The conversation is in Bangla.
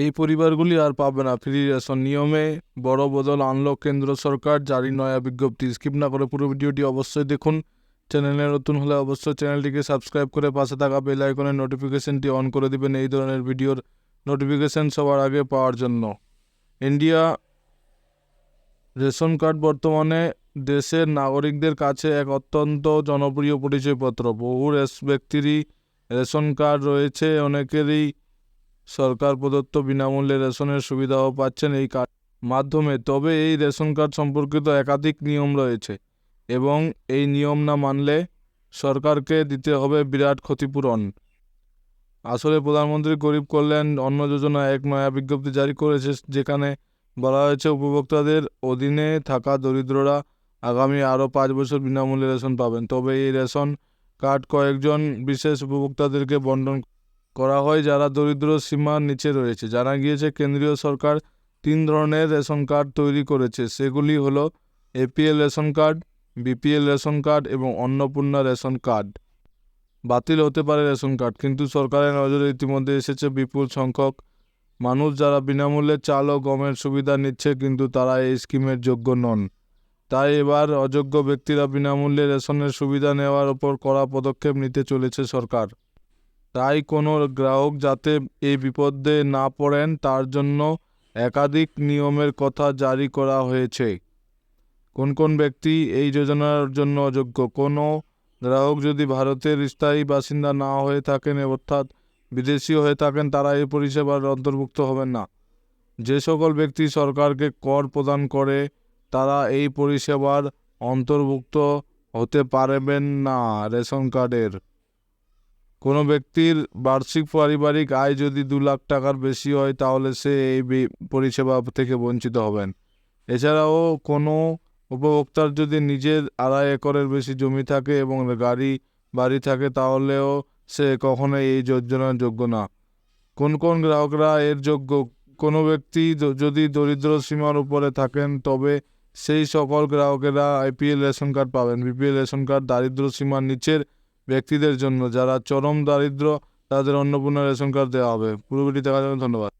এই পরিবারগুলি আর পাবে না। ফ্রি রেশন নিয়মে বড় বদল আনলো কেন্দ্র সরকার, জারি নয়া বিজ্ঞপ্তি। স্কিপ না করে পুরো ভিডিওটি অবশ্যই দেখুন। চ্যানেলে নতুন হলে অবশ্যই চ্যানেলটিকে সাবস্ক্রাইব করে পাশে থাকা বেল আইকনের নোটিফিকেশনটি অন করে দিবেন এই ধরনের ভিডিওর নোটিফিকেশন সবার আগে পাওয়ার জন্য। ইন্ডিয়া রেশন কার্ড বর্তমানে দেশের নাগরিকদের কাছে এক অত্যন্ত জনপ্রিয় পরিচয়পত্র। বহু ব্যক্তিরই রেশন কার্ড রয়েছে, অনেকেরই সরকার প্রদত্ত বিনামূল্যে রেশনের সুবিধাও পাচ্ছেন এই কার্ড মাধ্যমে। তবে এই রেশন কার্ড সম্পর্কিত একাধিক নিয়ম রয়েছে এবং এই নিয়ম না মানলে সরকারকে দিতে হবে বিরাট ক্ষতিপূরণ। আসলে প্রধানমন্ত্রী গরিব কল্যাণ অন্ন যোজনা এক নয়া বিজ্ঞপ্তি জারি করেছে, যেখানে বলা হয়েছে উপভোক্তাদের অধীনে থাকা দরিদ্ররা আগামী আরও পাঁচ বছর বিনামূল্যে রেশন পাবেন। তবে এই রেশন কার্ড কয়েকজন বিশেষ উপভোক্তাদেরকে বন্টন করা হয় যারা দরিদ্র সীমার নিচে রয়েছে। জানা গিয়েছে, কেন্দ্রীয় সরকার তিন ধরনের রেশন কার্ড তৈরি করেছে। সেগুলি হলো APL ration card, BPL ration card এবং অন্নপূর্ণা রেশন কার্ড। বাতিল হতে পারে রেশন কার্ড, কিন্তু সরকারের নজরে ইতিমধ্যে এসেছে বিপুল সংখ্যক মানুষ যারা বিনামূল্যে চাল ও গমের সুবিধা নিচ্ছে, কিন্তু তারা এই স্কিমের যোগ্য নন। তাই এবার অযোগ্য ব্যক্তিরা বিনামূল্যে রেশনের সুবিধা নেওয়ার ওপর কড়া পদক্ষেপ নিতে চলেছে সরকার। তাই কোনো গ্রাহক যাতে এই বিপদে না পড়েন, তার জন্য একাধিক নিয়মের কথা জারি করা হয়েছে। কোন কোন ব্যক্তি এই যোজনার জন্য অযোগ্য কোনো গ্রাহক যদি ভারতের স্থায়ী বাসিন্দা না হয়ে থাকেন, অর্থাৎ বিদেশি হয়ে থাকেন, তারা এই পরিষেবার অন্তর্ভুক্ত হবেন না। যে সকল ব্যক্তি সরকারকে কর প্রদান করে, তারা এই পরিষেবার অন্তর্ভুক্ত হতে পারবেন না রেশন কার্ডের। কোনো ব্যক্তির বার্ষিক পারিবারিক আয় যদি দু লাখ টাকার বেশি হয়, তাহলে সে এই পরিষেবা থেকে বঞ্চিত হবেন। এছাড়াও কোনো উপভোক্তার যদি নিজের আড়াই একরের বেশি জমি থাকে এবং গাড়ি, বাড়ি থাকে, তাহলেও সে কখনোই এই যোজনার যোগ্য না। কোন কোন গ্রাহকরা এর যোগ্য? কোনো ব্যক্তি যদি দরিদ্র সীমার উপরে থাকেন, তবে সেই সকল গ্রাহকেরা আইপিএল রেশন কার্ড পাবেন। বিপিএল রেশন কার্ড দারিদ্র সীমার নিচের ব্যক্তিদের জন্য, যারা চরম দারিদ্র, তাদের অন্নপূর্ণা রেশন কার্ড দেওয়া হবে। পুরোপুরি দেখার জন্য ধন্যবাদ।